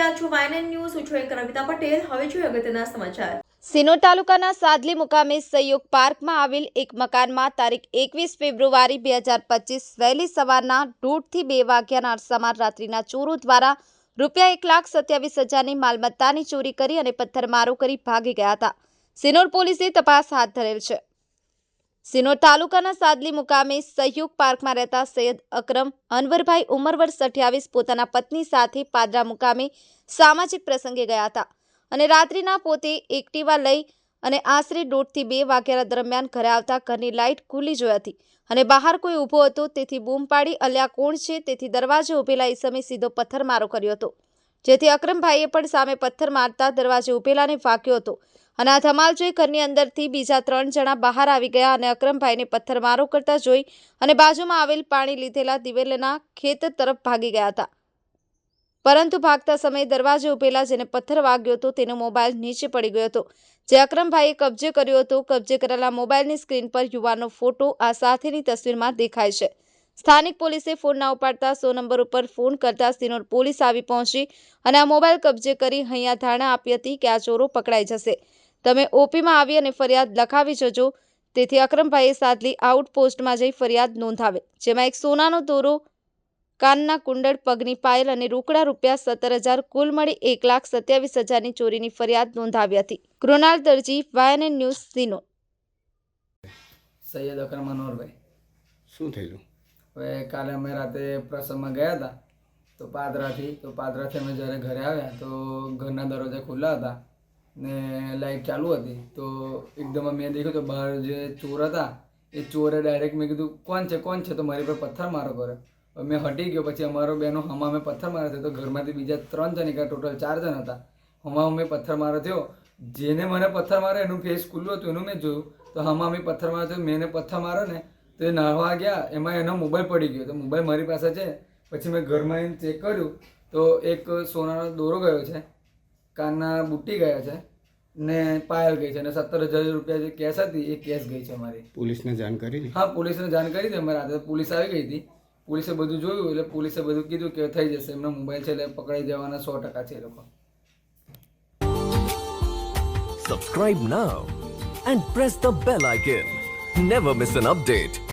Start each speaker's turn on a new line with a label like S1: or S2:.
S1: રહ્યા છો વાયનન ન્યૂઝ, હું છું એન્કર અમિતા પટેલ. હવે જોઈએ અગત્યના સમાચાર.
S2: સિનો તાલુકાના સાદલી મુકામે સહયોગ પાર્કમાં આવેલ એક મકાનમાં તારીખ એકવીસ ફેબ્રુઆરી બે હજાર પચીસ વહેલી સવારના દોઢથી બે વાગ્યાના અરસામાં રાત્રિના ચોરો દ્વારા રૂપિયા એક લાખ સત્યાવીસ હજારની માલમત્તાની ચોરી કરી અને પથ્થરમારો કરી ભાગી ગયા હતા. સિનોર પોલીસે તપાસ હાથ ધરેલ છે. સિનોર તાલુકાના સાદલી મુકામે સહયોગ પાર્કમાં રહેતા સૈયદ અકરમ અનવરભાઈ ઉંમર વર્ષ અઠ્યાવીસ પોતાના પત્ની સાથે પાદરા મુકામે સામાજિક પ્રસંગે ગયા હતા અને રાત્રિના પોતે એક્ટિવા લઈ અને આશરે દોઢથી બે વાગ્યા દરમિયાન ઘરે આવતા ઘરની લાઇટ ખુલ્લી જોઈ હતી અને બહાર કોઈ ઊભો હતો તેથી બૂમ પાડી અલ્યા કોણ છે? તેથી દરવાજે ઊભેલા ઈસમે સીધો પથ્થરમારો કર્યો હતો, જેથી અકરમભાઈએ પણ સામે પથ્થર મારતા દરવાજે ઊભેલાને ફાંક્યો હતો અને આ ધમાલ જોઈ ઘરની અંદરથી બીજા ત્રણ જણા બહાર આવી ગયા અને અક્રમભાઈને પથ્થરમારો કરતા જોઈ અને બાજુમાં આવેલ પાણી લીધેલા દિવેલના ખેતર તરફ ભાગી ગયા હતા. પરંતુ ભાગતા સમયે દરવાજે ઉભેલા જેને પથ્થર વાગ્યો હતો તેનો મોબાઈલ નીચે પડી ગયો હતો. જે અક્રમભાઈએ કબજે કર્યો હતો, કબજે કરેલા મોબાઈલની સ્ક્રીન પર યુવાનનો ફોટો આ સાથેની તસવીરમાં દેખાય છે. સ્થાનિક પોલીસે ફોન ના ઉપાડતા સો નંબર ઉપર ફોન કરતા સિનોર પોલીસ આવી પહોંચી અને આ મોબાઈલ કબજે કરી અહીંયા ધારણા આપી હતી કે આ ચોરો પકડાઈ જશે. તમે ઓપીમાં આવી અને ફરિયાદ લખાવી જજો. તેથી અક્રમભાઈએ સાદલી આઉટપોસ્ટમાં જઈ ફરિયાદ નોંધાવે. જેમાં એક સોનાનો દોરો કાનના કુંડળ પગની પાયલ અને રોકડા રૂપિયા સત્તર હજાર કુલ મળી એક લાખ સત્યાવીસ હજારની ચોરીની ફરિયાદ નોંધાવી હતી. કૃણાલ દરજી વાયએનએન ન્યૂઝ સિનો.
S3: સૈયદ અકરમ અનવરભાઈ.
S4: શું થયેલું
S3: હવે કાલે અમે રાતે પ્રસંગમાં ગયા હતા. તો પાદરાથી તો પાદરાથી અમે જ્યારે ઘરે આવ્યા તો ઘરના દરવાજા ખુલ્લા હતા. ને લાઇટ ચાલુ હતી. તો એકદમ મેં દેખ્યું તો બહાર જે ચોર હતા, એ ચોરે ડાયરેક્ટ મેં કીધું, કોણ છે કોણ છે? તો મારી પર પથ્થર મારો કર્યો. મેં હટી ગયો, પછી અમારો બેનો હમા મેં પથ્થર માર્યો થયો તો ઘરમાંથી બીજા ત્રણ જણ નીકળ્યા ટોટલ ચાર જણ હતા. હમા મેં પથ્થર મારો થયો. જેને મને પથ્થર માર્યો, એનું ફેસ ખુલ્લું હતું, એનું મેં જોયું. તો હમા મેં પથ્થર માર્યો થયો, મેં એને પથ્થર માર્યો ને, તો એ નાહવા ગયા. એમાં એનો મોબાઈલ પડી ગયો. તો મોબાઈલ મારી પાસે છે. પછી મેં ઘરમાં એને ચેક કર્યું. તો એક સોનાનો દોરો ગયો છે. કાનના બુટ્ટી ગયા છે. ને પાયલ ગઈ છે અને સત્તર હજાર રૂપિયા જે કેશ હતી એ કેશ ગઈ છે અમારી.
S4: પોલીસને જાણ કરી
S3: હા પોલીસને જાણ કરી હતી અમારે રાતે પોલીસ આવી ગઈ હતી. પોલીસે બધું જોયું એટલે પોલીસે બધું કીધું કે થઈ જશે. એમનો મોબાઈલ છે એટલે પકડાઈ જવાના સો ટકા છે એ લોકો.
S5: Subscribe now and press the bell icon never miss an update.